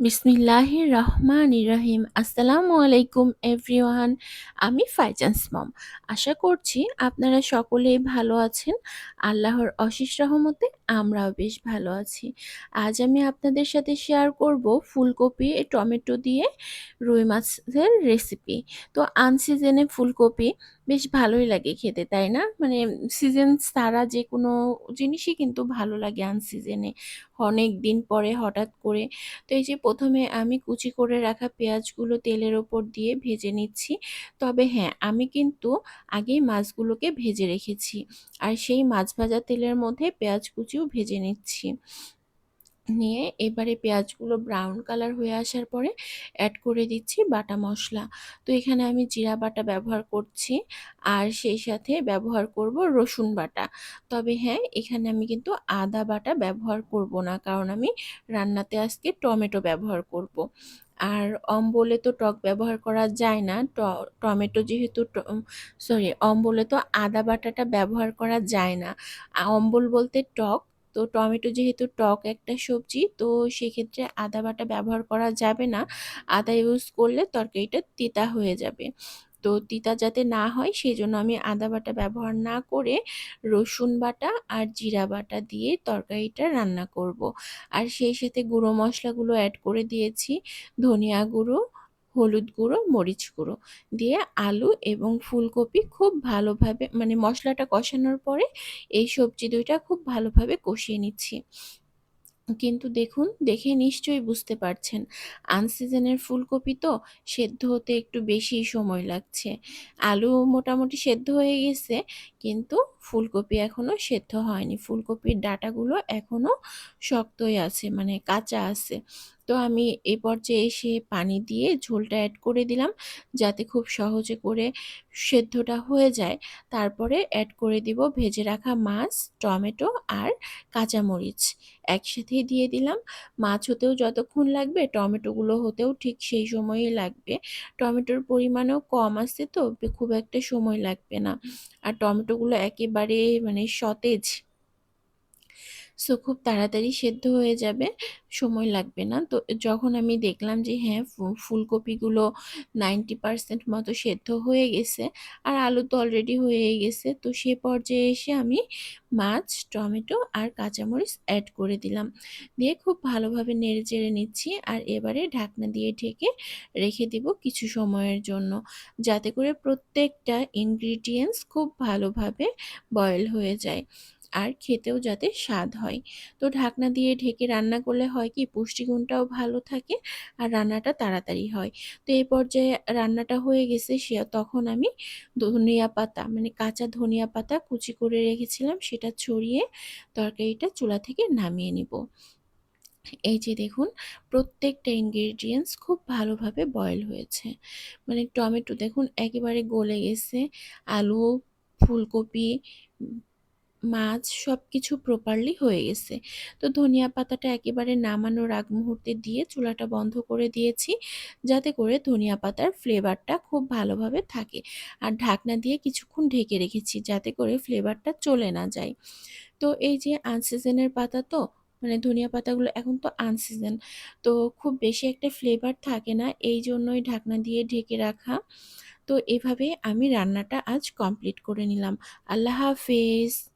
বিসমিল্লাহির রহমান ইরাহিম আসসালামু আলাইকুম, এভরিওয়ান। আমি ফাইজান্স মম আশা করছি আপনারা সকলেই ভালো আছেন। আল্লাহর অশেষ রহমতে আমরাও বেশ ভালো আছি। আজ আমি আপনাদের সাথে শেয়ার করব ফুলকপি, টমেটো দিয়ে রুই মাছের রেসিপি তো আনসিজনে ফুলকপি বেশ ভালোই লাগে খেতে, তাই না? মানে সিজন ছাড়া যে কোনো জিনিসই কিন্তু ভালো লাগে আনসিজনে অনেক দিন পরে হঠাৎ করে। তো এই যে প্রথমে আমি কুচি করে রাখা পেঁয়াজগুলো তেলের ওপর দিয়ে ভেজে নিচ্ছি। তবে হ্যাঁ আমি কিন্তু আগেই মাছগুলোকে ভেজে রেখেছি। আর সেই মাছ ভাজা তেলের মধ্যে পেঁয়াজ কুচিও ভেজে নিচ্ছি। নিয়ে এবারে পেঁয়াজগুলো ব্রাউন কালার হয়ে আসার পরে অ্যাড করে দিচ্ছি বাটা মশলা। তো এখানে আমি জিরা বাটা ব্যবহার করছি আর সেই সাথে ব্যবহার করব রসুন বাটা। তবে হ্যাঁ এখানে আমি কিন্তু আদা বাটা ব্যবহার করব না কারণ আমি রান্নাতে আজকে টমেটো ব্যবহার করব। আর অম্বলে তো টক ব্যবহার করা যায় না টমেটো যেহেতু সরি অম্বলে তো আদা বাটাটা ব্যবহার করা যায় না। অম্বল বলতে টক তো টমেটো যেহেতু টক একটা সবজি, তো সেক্ষেত্রে আদা বাটা ব্যবহার করা যাবে না আদা ইউজ করলে তরকারিটা তিতা হয়ে যাবে তো তিতা যাতে না হয় সেই জন্য আমি আদা বাটা ব্যবহার না করে রসুন বাটা আর জিরা বাটা দিয়ে তরকারিটা রান্না করব। আর সেই সাথে গুঁড়ো মশলাগুলো অ্যাড করে দিয়েছি, ধনিয়া গুঁড়ো হলুদ গুঁড়ো, মরিচ গুঁড়ো দিয়ে আলু এবং ফুলকপি খুব ভালোভাবে মানে মশলাটা কষানোর পরে এই সবজি দুইটা খুব ভালোভাবে কষিয়ে নিচ্ছি। কিন্তু দেখুন, দেখে নিশ্চয়ই বুঝতে পারছেন। আনসিজনের ফুলকপি তো সেদ্ধ হতে একটু বেশি সময় লাগছে। আলু মোটামুটি সেদ্ধ হয়ে গেছে, কিন্তু ফুলকপি এখনও সেদ্ধ হয়নি। ফুলকপির ডাটাগুলো এখনও শক্তই আছে মানে কাঁচা আছে। তো আমি এই পর্যায়ে এসে পানি দিয়ে ঝোলটা অ্যাড করে দিলাম, যাতে খুব সহজে করে সেদ্ধটা হয়ে যায়। তারপরে অ্যাড করে দিব ভেজে রাখা মাছ, টমেটো আর কাঁচামরিচ। একসাথেই দিয়ে দিলাম। মাছ হতেও যতক্ষণ লাগবে, টমেটোগুলো হতেও ঠিক সেই সময়ই লাগবে। টমেটোর পরিমাণও কম আছে তো, খুব একটা সময় লাগবে না। আর টমেটোগুলো একেবারে মানে সতেজ। সো খুব তাড়াতাড়ি সেদ্ধ হয়ে যাবে, সময় লাগবে না। তো যখন আমি দেখলাম যে হ্যাঁ ফুলকপিগুলো নাইনটি পারসেন্ট মতো সেদ্ধ হয়ে গেছে আর আলু তো অলরেডি হয়ে গেছে, তো সে পর্যায়ে এসে আমি মাছ, টমেটো আর কাঁচামরিচ অ্যাড করে দিলাম। দিয়ে খুব ভালোভাবে নেড়ে চেড়ে নিচ্ছি আর এবারে ঢাকনা দিয়ে ঢেকে রেখে দিব কিছু সময়ের জন্য, যাতে করে প্রত্যেকটা ইনগ্রিডিয়েন্টস খুব ভালোভাবে বয়েল হয়ে যায়। আর খেতেও যাতে স্বাদ হয়। তো ঢাকনা দিয়ে ঢেকে রান্না করলে হয় কি, পুষ্টিগুণটাও ভালো থাকে আর রান্নাটা তাড়াতাড়ি হয়। তো এই পর্যায়ে রান্নাটা হয়ে গেছে, সে তখন আমি ধনিয়া পাতা মানে কাঁচা ধনিয়া পাতা কুচি করে রেখেছিলাম, সেটা ছড়িয়ে তরকারিটা চুলা থেকে নামিয়ে নিব। এই যে দেখুন, প্রত্যেকটা ইনগ্রেডিয়েন্টস খুব ভালোভাবে বয়েল হয়েছে। মানে টমেটো দেখুন, একেবারে গলে গেছে। আলু, ফুলকপি মাছ সব কিছু প্রপারলি হয়ে গেছে। তো ধনিয়া পাতাটা একেবারে নামানোর আগ মুহূর্তে দিয়ে চুলাটা বন্ধ করে দিয়েছি, যাতে করে ধনিয়া পাতার ফ্লেভারটা খুব ভালোভাবে থাকে। আর ঢাকনা দিয়ে কিছুক্ষণ ঢেকে রেখেছি, যাতে করে ফ্লেভারটা চলে না যায়। তো এই যে আনসিজনের পাতা তো মানে ধনিয়া পাতাগুলো এখন তো আনসিজন তো খুব বেশি একটা ফ্লেভার থাকে না, এই জন্যই ঢাকনা দিয়ে ঢেকে রাখা। তো এভাবে আমি রান্নাটা আজ কমপ্লিট করে নিলাম। আল্লাহ হাফেজ।